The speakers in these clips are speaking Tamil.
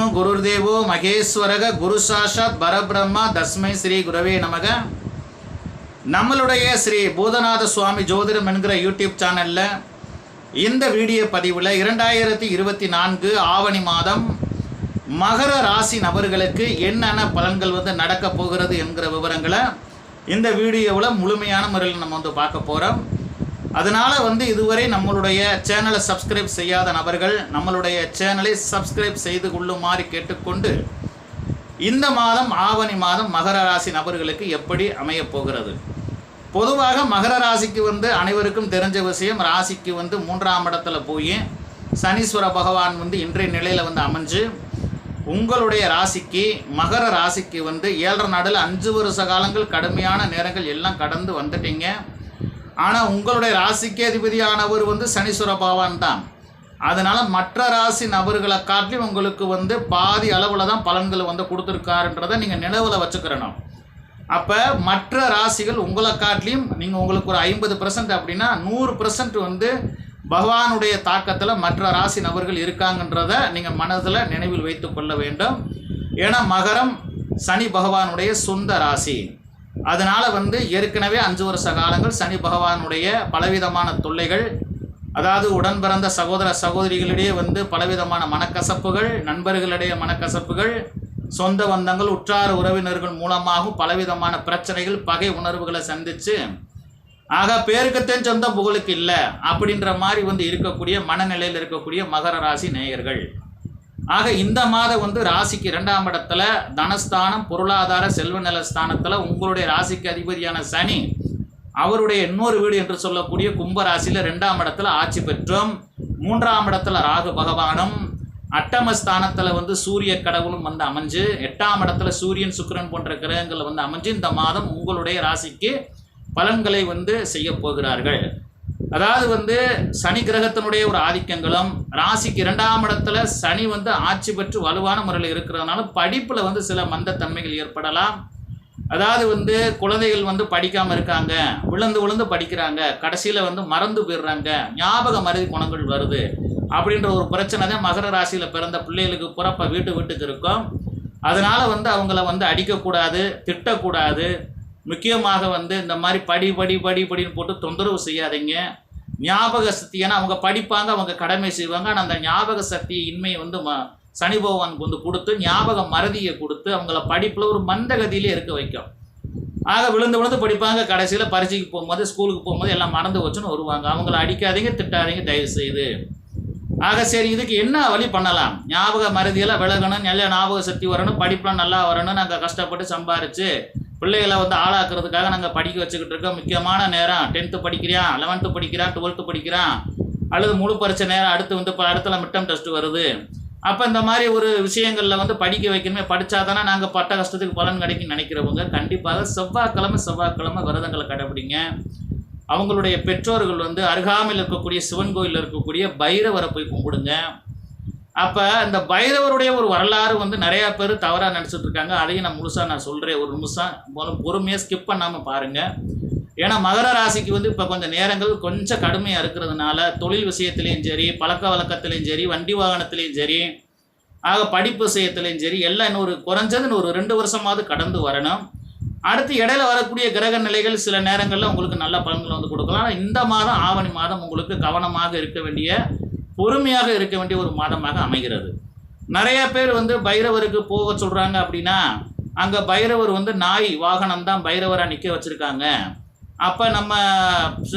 விஷ்ணு குருர்தேவோ மகேஸ்வரக குரு சாஷாத் பரபிரம்மா தஸ்மை ஸ்ரீ குரவே நமக. நம்மளுடைய ஸ்ரீ பூதநாத சுவாமி ஜோதிடம் என்கிற யூடியூப் சேனலில் இந்த வீடியோ பதிவில் இரண்டாயிரத்தி இருபத்தி நான்கு ஆவணி மாதம் மகர ராசி நபர்களுக்கு என்னென்ன பலன்கள் வந்து நடக்க போகிறது என்கிற விவரங்களை இந்த வீடியோவில் முழுமையான முறையில் நம்ம வந்து பார்க்க போகிறோம் அதனால் வந்து இதுவரை நம்மளுடைய சேனலை சப்ஸ்கிரைப் செய்யாத நபர்கள் நம்மளுடைய சேனலை சப்ஸ்கிரைப் செய்து கொள்ளுமாறு கேட்டுக்கொண்டு இந்த மாதம் ஆவணி மாதம் மகர ராசி நபர்களுக்கு எப்படி அமையப் போகிறது? பொதுவாக மகர ராசிக்கு வந்து அனைவருக்கும் தெரிஞ்ச விஷயம் ராசிக்கு வந்து மூன்றாம் இடத்துல போய் சனீஸ்வர பகவான் வந்து இன்றைய நிலையில் வந்து அமைஞ்சு உங்களுடைய ராசிக்கு மகர ராசிக்கு வந்து ஏழரை நாடில் அஞ்சு வருஷ காலங்கள் கடுமையான நேரங்கள் எல்லாம் கடந்து வந்துட்டீங்க. ஆனால் உங்களுடைய ராசிக்கே அதிபதியானவர் வந்து சனீஸ்வர பகவான் தான். அதனால் மற்ற ராசி நபர்களை காட்டிலும் உங்களுக்கு வந்து பாதி அளவில் தான் பலன்கள் வந்து கொடுத்துருக்காருன்றதை நீங்கள் நினைவில் வச்சுக்கிறணும். அப்போ மற்ற ராசிகள் உங்களை காட்டிலையும் நீங்கள் உங்களுக்கு ஒரு ஐம்பது பர்சன்ட் அப்படின்னா நூறு பர்சன்ட் வந்து பகவானுடைய தாக்கத்தில் மற்ற ராசி நபர்கள் இருக்காங்கன்றத நீங்கள் மனதில் நினைவில் வைத்து கொள்ள வேண்டும். ஏன்னா மகரம் சனி பகவானுடைய சொந்த ராசி. அதனால் வந்து ஏற்கனவே அஞ்சு வருஷ காலங்கள் சனி பகவானுடைய பலவிதமான தொல்லைகள் அதாவது உடன் பிறந்த சகோதர சகோதரிகளிடையே வந்து பலவிதமான மனக்கசப்புகள் நண்பர்களிடையே மனக்கசப்புகள் சொந்த பந்தங்கள் உற்றார் உறவினர்கள் மூலமாகவும் பலவிதமான பிரச்சனைகள் பகை உணர்வுகளை சந்தித்து ஆக பேருக்குத்தேன் சொந்தம் புகழுக்கு இல்லை அப்படின்ற மாதிரி வந்து இருக்கக்கூடிய மனநிலையில் இருக்கக்கூடிய மகர ராசி நேயர்கள். ஆக இந்த மாதம் வந்து ராசிக்கு இரண்டாம் இடத்துல தனஸ்தானம் பொருளாதார செல்வ நில ஸ்தானத்தில் உங்களுடைய ராசிக்கு அதிபதியான சனி அவருடைய இன்னொரு வீடு என்று சொல்லக்கூடிய கும்ப ராசியில் ரெண்டாம் இடத்துல ஆட்சி பெற்றும் மூன்றாம் இடத்துல ராகு பகவானும் அட்டமஸ்தானத்தில் வந்து சூரிய கடவுளும் வந்து அமைஞ்சு எட்டாம் இடத்துல சூரியன் சுக்கிரன் போன்ற கிரகங்கள் வந்து அமைஞ்சு இந்த மாதம் உங்களுடைய ராசிக்கு பலன்களை வந்து செய்ய போகிறார்கள். அதாவது வந்து சனி கிரகத்தினுடைய ஒரு ஆதிக்கங்களும் ராசிக்கு இரண்டாம் இடத்துல சனி வந்து ஆட்சி பெற்று வலுவான முறையில் இருக்கிறதுனால படிப்பில் வந்து சில மந்தத்தன்மைகள் ஏற்படலாம். அதாவது வந்து குழந்தைகள் வந்து படிக்காமல் இருக்காங்க விழுந்து விழுந்து படிக்கிறாங்க கடைசியில் வந்து மறந்து போயிடுறாங்க ஞாபக மருதி குணங்கள் வருது அப்படின்ற ஒரு பிரச்சனை தான் மகர ராசியில் பிறந்த பிள்ளைகளுக்கு புறப்ப வீட்டு வீட்டுக்கு இருக்கும். அதனால் வந்து அவங்கள வந்து அடிக்கக்கூடாது திட்டக்கூடாது. முக்கியமாக வந்து இந்த மாதிரி படி படி படி படின்னு போட்டு தொந்தரவு செய்யாதீங்க. ஞாபக சக்தி ஏன்னா அவங்க படிப்பாங்க அவங்க கடமை செய்வாங்க. ஆனால் அந்த ஞாபக சக்தி இன்மை வந்து ம சனி பகவானுக்கு வந்து கொடுத்து ஞாபக மறதியை கொடுத்து அவங்கள படிப்பில் ஒரு மந்தகதியிலே இருக்க வைக்கும். ஆக விழுந்து விழுந்து படிப்பாங்க கடைசியில் பரீட்சைக்கு போகும்போது ஸ்கூலுக்கு போகும்போது எல்லாம் மறந்து வச்சுன்னு வருவாங்க. அவங்கள அடிக்காதீங்க திட்டாதீங்க தயவு செய்து ஆக சரி இதுக்கு என்ன வழி பண்ணலாம்? ஞாபக மறதியெல்லாம் விலகணும் நல்ல ஞாபக சக்தி வரணும் படிப்பெலாம் நல்லா வரணும் நாங்கள் கஷ்டப்பட்டு சம்பாரித்து பிள்ளைகளை வந்து ஆளாக்குறதுக்காக நாங்கள் படிக்க வச்சுக்கிட்டு இருக்கோம். முக்கியமான நேரம். டென்த்து படிக்கிறான் லெவன்த்து படிக்கிறான் டுவெல்த்து படிக்கிறான். அல்லது முழு பரிச்சை நேரம் அடுத்து வந்து இப்போ அடுத்தல மிட்டம் டெஸ்ட் வருது. அப்போ இந்த மாதிரி ஒரு விஷயங்களில் வந்து படிக்க வைக்கணுமே படித்தா தானே நாங்கள் பட்ட கஷ்டத்துக்கு பலன் கிடைக்கும்னு நினைக்கிறவங்க கண்டிப்பாக செவ்வாய்க்கிழமை செவ்வாய்க்கிழமை விரதங்களை கடைபிடிங்க. அவங்களுடைய பெற்றோர்கள் வந்து அருகாமையில் இருக்கக்கூடிய சிவன் கோயிலில் இருக்கக்கூடிய பைரவரை போய் கும்பிடுங்க. அப்போ அந்த பைரவருடைய ஒரு வரலாறு வந்து நிறையா பேர் தவறாக நினச்சிட்டு இருக்காங்க. அதையும் நான் முழுசாக நான் சொல்கிறேன் ஒரு நிமிஷம். பொறுமையாக ஸ்கிப் பண்ணாமல் பாருங்கள் ஏன்னா மகர ராசிக்கு வந்து இப்போ கொஞ்சம் நேரங்கள் கொஞ்சம் கடுமையாக இருக்கிறதுனால தொழில் விஷயத்துலேயும் சரி பழக்க வழக்கத்துலேயும் சரி வண்டி வாகனத்துலேயும் சரி ஆக படிப்பு விஷயத்துலேயும் சரி எல்லாம் இன்னொரு குறைஞ்சதுன்னு ஒரு ரெண்டு வருஷமாவது கடந்து வரணும். அடுத்து இடையில வரக்கூடிய கிரக நிலைகள் சில நேரங்களில் உங்களுக்கு நல்ல பலன்கள் வந்து கொடுக்கலாம். இந்த மாதம் ஆவணி மாதம் உங்களுக்கு கவனமாக இருக்க வேண்டிய பொறுமையாக இருக்க வேண்டிய ஒரு மாதமாக அமைகிறது. நிறைய பேர் வந்து பைரவருக்கு போக சொல்கிறாங்க அப்படின்னா அங்கே பைரவர் வந்து நாய் வாகனம் தான் பைரவராக நிற்க வச்சுருக்காங்க. அப்போ நம்ம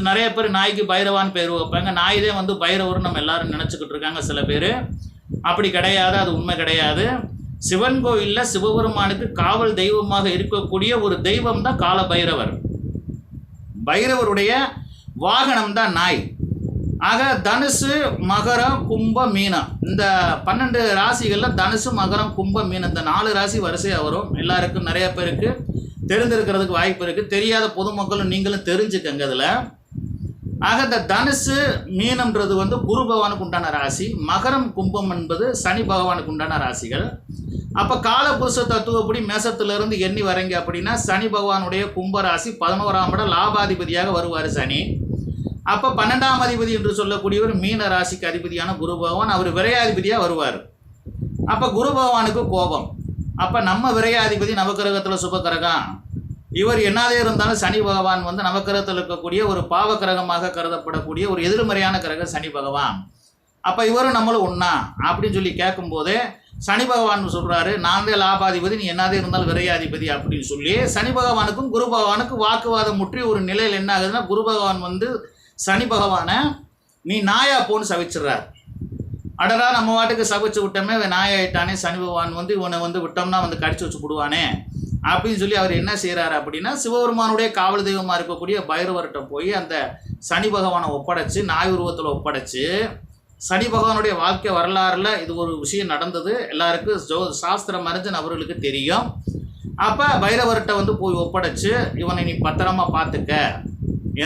நிறைய பேர் நாய்க்கு பைரவான்னு பேர் வைப்பாங்க. நாய் தான் வந்து பைரவர்னு நம்ம எல்லாரும் நினச்சிக்கிட்டு இருக்காங்க சில பேர். அப்படி கிடையாது அது உண்மை கிடையாது. சிவன் கோயிலில் சிவபெருமானுக்கு காவல் தெய்வமாக இருக்கக்கூடிய ஒரு தெய்வம் தான் கால பைரவர். பைரவருடைய வாகனம் தான் நாய். ஆக தனுசு மகரம் கும்ப மீனம். இந்த பன்னெண்டு ராசிகளில் தனுசு மகரம் கும்ப மீனம். இந்த நாலு ராசி வரிசையாக வரும். எல்லாருக்கும் நிறைய பேருக்கு தெரிந்திருக்கிறதுக்கு வாய்ப்பு இருக்குது தெரியாத பொதுமக்களும் நீங்களும் தெரிஞ்சுக்கங்க இதில். ஆக இந்த தனுசு மீனம்ன்றது வந்து குரு பகவானுக்கு உண்டான ராசி. மகரம் கும்பம் என்பது சனி பகவானுக்கு உண்டான ராசிகள். அப்போ காலபுருஷ தத்துவப்படி மேசத்திலிருந்து எண்ணி வரீங்க அப்படின்னா சனி பகவானுடைய கும்ப ராசி பதினோராம் இடம் லாபாதிபதியாக வருவார் சனி. அப்போ பன்னெண்டாம் அதிபதி என்று சொல்லக்கூடியவர் மீன ராசிக்கு அதிபதியான குரு பகவான். அவர் விரையாதிபதியாக வருவார். அப்போ குரு பகவானுக்கு கோபம். அப்போ நம்ம விரையாதிபதி நவக்கிரகத்தில் சுபக்கிரகம் இவர் என்னதே இருந்தாலும் சனி பகவான் வந்து நவக்கிரகத்தில் இருக்கக்கூடிய ஒரு பாவ கிரகமாக கருதப்படக்கூடிய ஒரு எதிர்மறையான கிரகம் சனி பகவான். அப்போ இவரும் நம்மளும் ஒன்றா அப்படின்னு சொல்லி கேட்கும்போதே சனி பகவான் சொல்கிறாரு நான் தான் லாபாதிபதி நீ என்னதே இருந்தாலும் விரையாதிபதி அப்படின்னு சொல்லி சனி பகவானுக்கும் குரு பகவானுக்கும் வாக்குவாதம் முற்றி ஒரு நிலையில் என்ன ஆகுதுன்னா குரு பகவான் வந்து சனி பகவானை நீ நாயா போன்னு சவிச்சிடுறார். அடடா நம்ம வாட்டுக்கு சவிச்சு விட்டோமே இவன் நாயாயிட்டானே சனி பகவான் வந்து இவனை வந்து விட்டோம்னா வந்து கடிச்சு வச்சு விடுவானே அப்படின்னு சொல்லி அவர் என்ன செய்கிறாரு அப்படின்னா சிவபெருமானுடைய காவல் தெய்வமாக இருக்கக்கூடிய பைரவர்கிட்ட போய் அந்த சனி பகவானை ஒப்படைச்சு நாய் உருவத்தில் ஒப்படைச்சு சனி பகவானுடைய வாழ்க்கை வரலாறுல இது ஒரு விஷயம் நடந்தது. எல்லாருக்கும் ஜோ சாஸ்திரம் அறிஞ்சன் அவர்களுக்கு தெரியும். அப்போ பைரவர்கிட்ட வந்து போய் ஒப்படைச்சு இவனை நீ பத்திரமா பார்த்துக்க.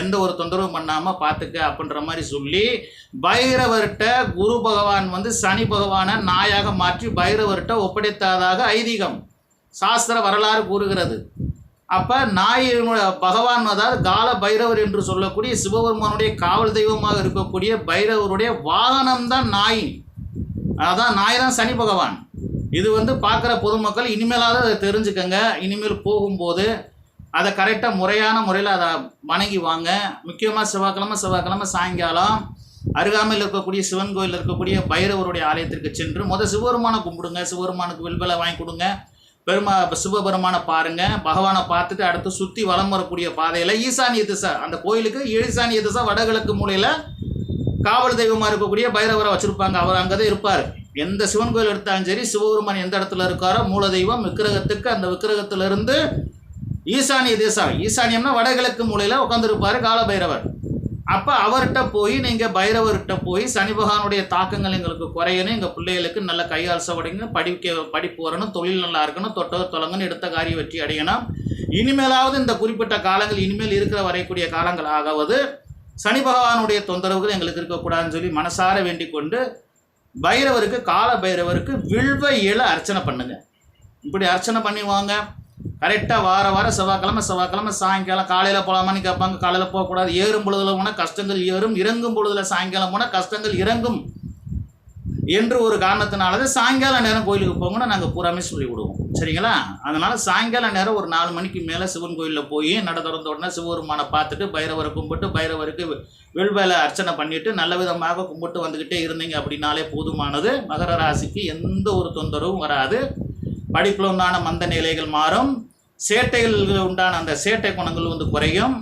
எந்த ஒரு தொந்தரவும் பண்ணாமல் பார்த்துக்க அப்படின்ற மாதிரி சொல்லி பைரவர்கிட்ட குரு பகவான் வந்து சனி பகவானை நாயாக மாற்றி பைரவர்கிட்ட ஒப்படைத்ததாக ஐதீகம் சாஸ்திர வரலாறு கூறுகிறது. அப்போ நாயினுடைய பகவான் அதாவது கால பைரவர் என்று சொல்லக்கூடிய சிவபெருமானுடைய காவல் தெய்வமாக இருக்கக்கூடிய பைரவருடைய வாகனம் தான் நாய். அதான் நாய் தான் சனி பகவான். இது வந்து பார்க்குற பொதுமக்கள் இனிமேலாவது அதை தெரிஞ்சுக்கங்க. இனிமேல் போகும்போது அதை கரெக்டாக முறையான முறையில் அதை வணங்கி வாங்க. முக்கியமாக செவ்வாய்க்கிழமை செவ்வாய்க்கிழமை சாயங்காலம் அருகாமையில் இருக்கக்கூடிய சிவன் கோயில் இருக்கக்கூடிய பைரவருடைய ஆலயத்திற்கு சென்று முத சிவபெருமானை கும்பிடுங்க. சிவபெருமானுக்கு வில்வலை வாங்கி கொடுங்க. பெருமா சிவபெருமானை பாருங்கள் பகவானை பார்த்துட்டு அடுத்து சுற்றி வலம் வரக்கூடிய பாதையில் ஈசானிய திசை. அந்த கோயிலுக்கு ஈசானிய திசை வடகிழக்கு மூலையில் காவல் தெய்வமாக இருக்கக்கூடிய பைரவரை வச்சுருப்பாங்க. அவர் அங்கே தான் இருப்பார். எந்த சிவன் கோயில் எடுத்தாலும் சரி சிவபெருமான் எந்த இடத்துல இருக்காரோ மூல தெய்வம் விக்கிரகத்துக்கு அந்த விக்கிரகத்திலிருந்து ஈசானிய தேசம். ஈசானியம்னா வடகிழக்கு மூலையில் உட்காந்துருப்பார் கால பைரவர் அப்போ அவர்கிட்ட போய் நீங்கள் பைரவர்கிட்ட போய் சனி பகவானுடைய தாக்கங்கள் எங்களுக்கு குறையணும் எங்கள் பிள்ளைகளுக்கு நல்ல கையால் சவடைங்க படிக்க படிப்பு வரணும் தொழில் நல்லா இருக்கணும் தொட்ட தொலங்கன்னு எடுத்த காரியம் வெற்றி அடையணும். இனிமேலாவது இந்த குறிப்பிட்ட காலங்கள் இனிமேல் இருக்கிற வரைக்கூடிய காலங்கள் ஆகாவது சனி பகவானுடைய தொந்தரவுகள் எங்களுக்கு இருக்கக்கூடாதுன்னு சொல்லி மனசார வேண்டிக் கொண்டு பைரவருக்கு கால பைரவருக்கு வில்வ இல அர்ச்சனை பண்ணுங்க. இப்படி அர்ச்சனை பண்ணிவாங்க கரெக்டாக வார வாரம் செவ்வாய்க்கிழமை செவ்வாய்க்கிழமை சாயங்காலம் காலையில் போகலாமான்னு கேட்பாங்க. காலையில் போகக்கூடாது. ஏறும் பொழுதுல போனால் கஷ்டங்கள் ஏறும் இறங்கும் பொழுதுல சாயங்காலம் போனால் கஷ்டங்கள் இறங்கும் என்று ஒரு காரணத்தினாலது சாயங்கால நேரம் கோயிலுக்கு போங்கன்னு நாங்கள் பூராமே சொல்லி விடுவோம் சரிங்களா? அதனால் சாயங்கால நேரம் ஒரு நாலு மணிக்கு மேலே சிவன் கோயிலில் போய் நட திறந்த உடனே சிவபெருமானை பார்த்துட்டு பைரவரை கும்பிட்டு பைரவருக்கு வெள்வேலை அர்ச்சனை பண்ணிட்டு நல்ல விதமாக கும்பிட்டு வந்துக்கிட்டே இருந்தீங்க அப்படின்னாலே போதுமானது. மகர ராசிக்கு எந்த ஒரு தொந்தரவும் வராது. படிப்பில் உண்டான மந்த நிலைகள் மாறும். சேட்டைகள் உண்டான அந்த சேட்டை குணங்கள் வந்து குறையும்.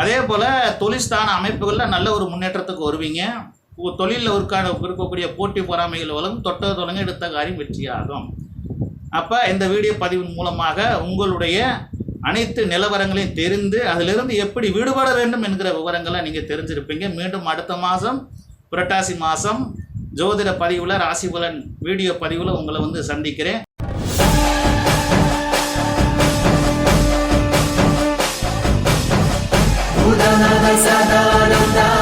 அதே போல் தொழில்ஸ்தான அமைப்புகளில் நல்ல ஒரு முன்னேற்றத்துக்கு வருவீங்க. தொழிலில் இருக்கான இருக்கக்கூடிய போட்டி பொறாமைகள் வளரும். தொட்ட தொடங்க எடுத்த காரியம் வெற்றியாகும். அப்போ இந்த வீடியோ பதிவின் மூலமாக உங்களுடைய அனைத்து நிலவரங்களையும் தெரிந்து அதிலிருந்து எப்படி விடுபட வேண்டும் என்கிற விவரங்களை நீங்கள் தெரிஞ்சிருப்பீங்க. மீண்டும் அடுத்த மாதம் புரட்டாசி மாதம் ஜோதிட பதிவில் ராசி பலன் வீடியோ பதிவில் உங்களை வந்து சந்திக்கிறேன். Dana, dançada, não dá.